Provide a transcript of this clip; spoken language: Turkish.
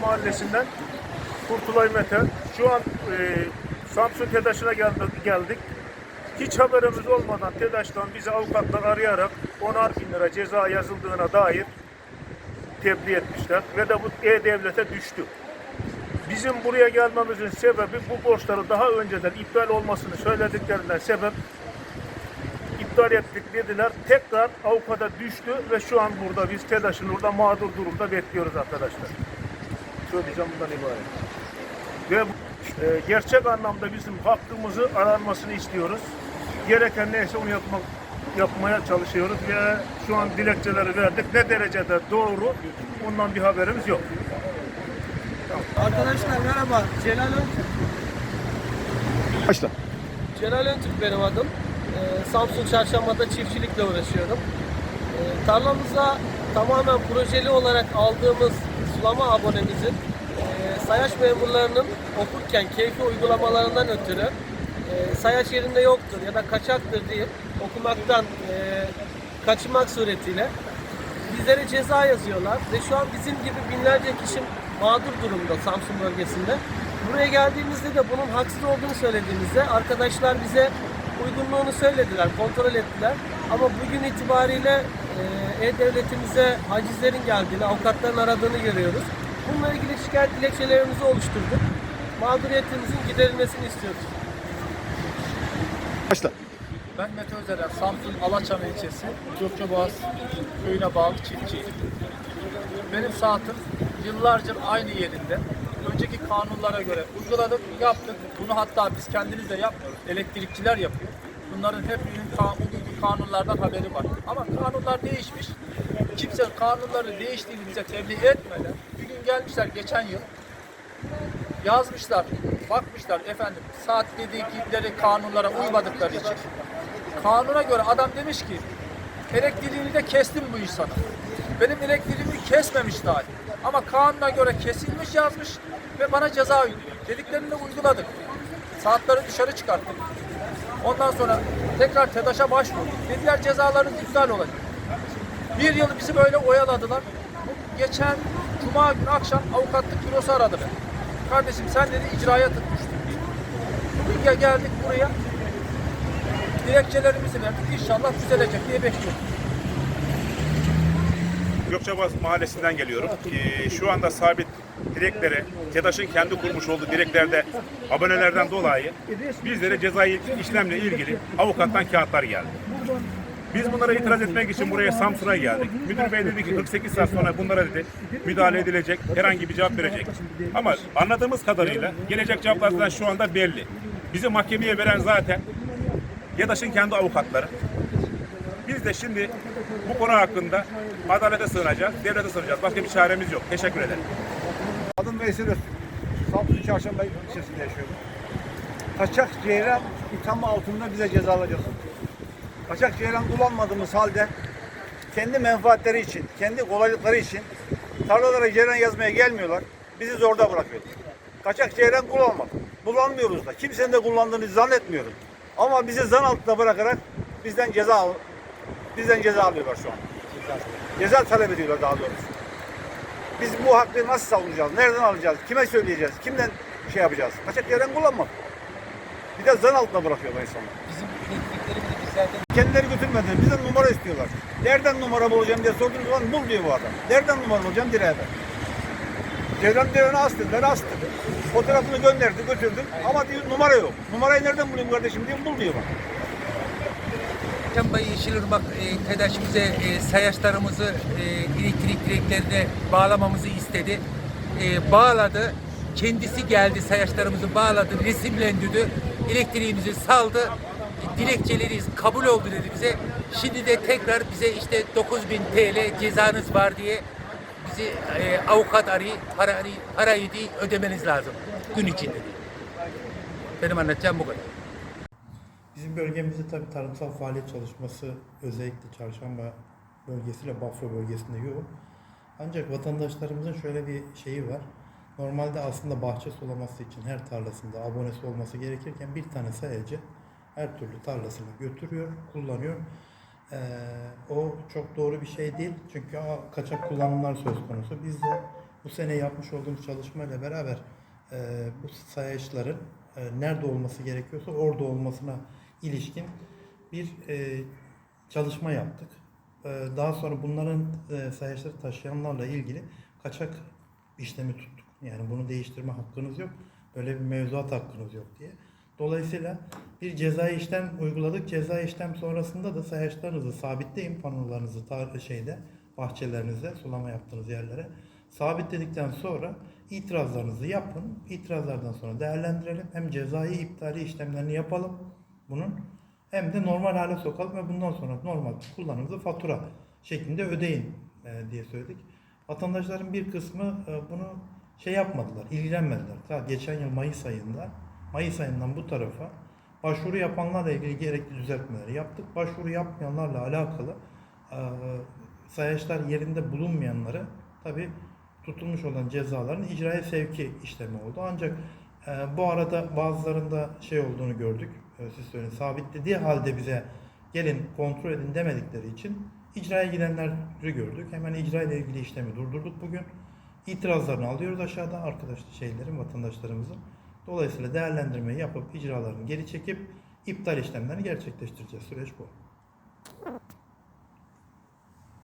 Mahallesi'nden Kurtulay Mete. Şu an e, Samsun TEDAŞ'ına geldik. Hiç haberimiz olmadan TEDAŞ'tan bizi avukatlar arayarak 10'ar bin lira ceza yazıldığına dair tebliğ etmişler ve de bu E-Devlet'e düştü. Bizim buraya gelmemizin sebebi bu borçları daha önceden iptal olmasını söylediklerinden sebep iptal ettik dediler. Tekrar avukata düştü ve şu an burada biz TEDAŞ'ın orada mağdur durumda bekliyoruz arkadaşlar. Söyleyeceğim bundan ibaret. Ve e, gerçek anlamda bizim hakkımızı aranmasını istiyoruz. Gereken neyse onu yapmak yapmaya çalışıyoruz ve şu an dilekçeleri verdik. Ne derecede doğru ondan bir haberimiz yok. Arkadaşlar merhaba. Celal Öntürk. Başla. Celal Öntürk benim adım. Ee, Samsun Çarşamba'da çiftçilikle uğraşıyorum. Ee, tarlamıza tamamen projeli olarak aldığımız sulama abonemizin e, sayaç memurlarının okurken keyfi uygulamalarından ötürü e, sayaç yerinde yoktur ya da kaçaktır diye okumaktan e, kaçınmak suretiyle bizlere ceza yazıyorlar ve şu an bizim gibi binlerce kişi mağdur durumda Samsun bölgesinde. Buraya geldiğimizde de bunun haksız olduğunu söylediğimizde arkadaşlar bize uygunluğunu söylediler, kontrol ettiler. Ama bugün itibariyle E-Devletimize hacizlerin geldiğini, avukatların aradığını görüyoruz. Bununla ilgili şikayet dilekçelerimizi oluşturduk. Mağduriyetimizin giderilmesini istiyoruz. Başla. Ben Mete Özeren, Samsun Alaçam ilçesi Gökçeboğaz köyüne bağlı çiftçiyim. Benim saatim yıllarca aynı yerinde. Önceki kanunlara göre uyguladık, yaptık. Bunu hatta biz kendimiz de yapmıyoruz. Elektrikçiler yapıyor. Bunların hepsinin ka- bugünkü kanunlardan haberi var. Ama kanunlar değişmiş. Kimse kanunları değiştiğini bize tebliğ etmeden bir gün gelmişler geçen yıl yazmışlar, bakmışlar efendim saat dedikleri kanunlara uymadıkları için. Kanuna göre adam demiş ki elektriğini de kestim bu insana. Benim elektriğimi kesmemiş dahi. Ama kanuna göre kesilmiş yazmış ve bana ceza ödüyor. Dediklerini de uyguladık. Saatleri dışarı çıkarttık. Ondan sonra tekrar TEDAŞ'a başvurduk. Dediler cezalarınız iptal olacak. Bir yıl bizi böyle oyaladılar. Bu Geçen Cuma günü akşam avukatlık bürosu aradı beni. Kardeşim sen dedi icraya tutmuştun. Bugün gel- geldik buraya. Dilekçelerimizi verdik. İnşallah düzelecek diye bekliyoruz. Gökçebaş Mahallesi'nden geliyorum. Ee, şu anda sabit direklere, TEDAŞ'ın kendi kurmuş olduğu direklerde abonelerden dolayı bizlere cezai işlemle ilgili avukattan kağıtlar geldi. Biz bunlara itiraz etmek için buraya Samsun'a geldik. Müdür bey dedi ki 48 saat sonra bunlara dedi müdahale edilecek, herhangi bir cevap verecek. Ama anladığımız kadarıyla gelecek cevaplardan şu anda belli. Bizi mahkemeye veren zaten YEDAŞ'ın kendi avukatları. Biz de şimdi bu konu hakkında adalete sığınacağız, devlete sığınacağız. Başka bir çaremiz yok. Teşekkür ederim. Adım Veysel Öztürk. Samsun Çarşamba ilçesinde yaşıyorum. Kaçak ceyran ithamı altında bize ceza alacaksın. Kaçak ceyran kullanmadığımız halde kendi menfaatleri için, kendi kolaylıkları için tarlalara ceyran yazmaya gelmiyorlar. Bizi zorda bırakıyor. Kaçak ceyran kullanmak. Kullanmıyoruz da. Kimsenin de kullandığını zannetmiyorum. Ama bizi zan altında bırakarak bizden ceza al bizden ceza alıyorlar şu an. Ceza talep ediyorlar daha doğrusu. Biz bu hakkı nasıl savunacağız? Nereden alacağız? Kime söyleyeceğiz? Kimden şey yapacağız? Kaçak yerden kullanmak. Bir de zan altında bırakıyorlar insanlar. Bizim elektriklerimizi biz zaten Kendileri götürmediler. Bizden numara istiyorlar. Nereden numara bulacağım diye sorduğum zaman bul diyor bu adam. Nereden numara bulacağım direğe ben. Ceylan direğine as dediler, astı. Fotoğrafını gönderdi, götürdüm. Ama diyor numara yok. Numarayı nereden bulayım kardeşim diye bul diyor bana. Çamba Yeşilırmak e, TEDAŞ bize e, sayaçlarımızı e, elektrik direklerine bağlamamızı istedi. E, bağladı. Kendisi geldi sayaçlarımızı bağladı, resimlendirdi. Elektriğimizi saldı. E, dilekçeleriniz kabul oldu dedi bize. Şimdi de tekrar bize işte 9000 TL cezanız var diye bizi e, avukat arayı, para, arayı, parayı değil ödemeniz lazım gün içinde. Benim anlatacağım bu kadar. Bizim bölgemizde tabii tarımsal faaliyet çalışması özellikle Çarşamba bölgesiyle Bafra bölgesinde yoğun. Ancak vatandaşlarımızın şöyle bir şeyi var. Normalde aslında bahçe sulaması için her tarlasında abonesi olması gerekirken bir tane sayacı her türlü tarlasını götürüyor, kullanıyor. Ee, o çok doğru bir şey değil. Çünkü a- kaçak kullanımlar söz konusu. Biz de bu sene yapmış olduğumuz çalışmayla beraber e, bu sayaçların e, nerede olması gerekiyorsa orada olmasına ilişkin bir e, çalışma yaptık. E, daha sonra bunların e, sayaçları taşıyanlarla ilgili kaçak işlemi tuttuk. Yani bunu değiştirme hakkınız yok. Böyle bir mevzuat hakkınız yok diye. Dolayısıyla bir cezai işlem uyguladık. Cezai işlem sonrasında da sayaçlarınızı sabitleyin panolarınızı tar- şeyde bahçelerinizde sulama yaptığınız yerlere sabitledikten sonra itirazlarınızı yapın. İtirazlardan sonra değerlendirelim. Hem cezai iptali işlemlerini yapalım bunun hem de normal hale sokalım ve bundan sonra normal kullanımınızı fatura şeklinde ödeyin e, diye söyledik. Vatandaşların bir kısmı e, bunu şey yapmadılar, ilgilenmediler. Ta geçen yıl Mayıs ayında, Mayıs ayından bu tarafa başvuru yapanlarla ilgili gerekli düzeltmeleri yaptık. Başvuru yapmayanlarla alakalı e, sayaçlar yerinde bulunmayanları tabi tutulmuş olan cezaların icraya sevki işlemi oldu. Ancak e, bu arada bazılarında şey olduğunu gördük. E, siz söyleyin sabitlediği halde bize gelin kontrol edin demedikleri için icraya gidenleri gördük. Hemen icra ile ilgili işlemi durdurduk bugün. İtirazlarını alıyoruz aşağıda arkadaş şeylerin, vatandaşlarımızın. Dolayısıyla değerlendirmeyi yapıp icralarını geri çekip iptal işlemlerini gerçekleştireceğiz. Süreç bu.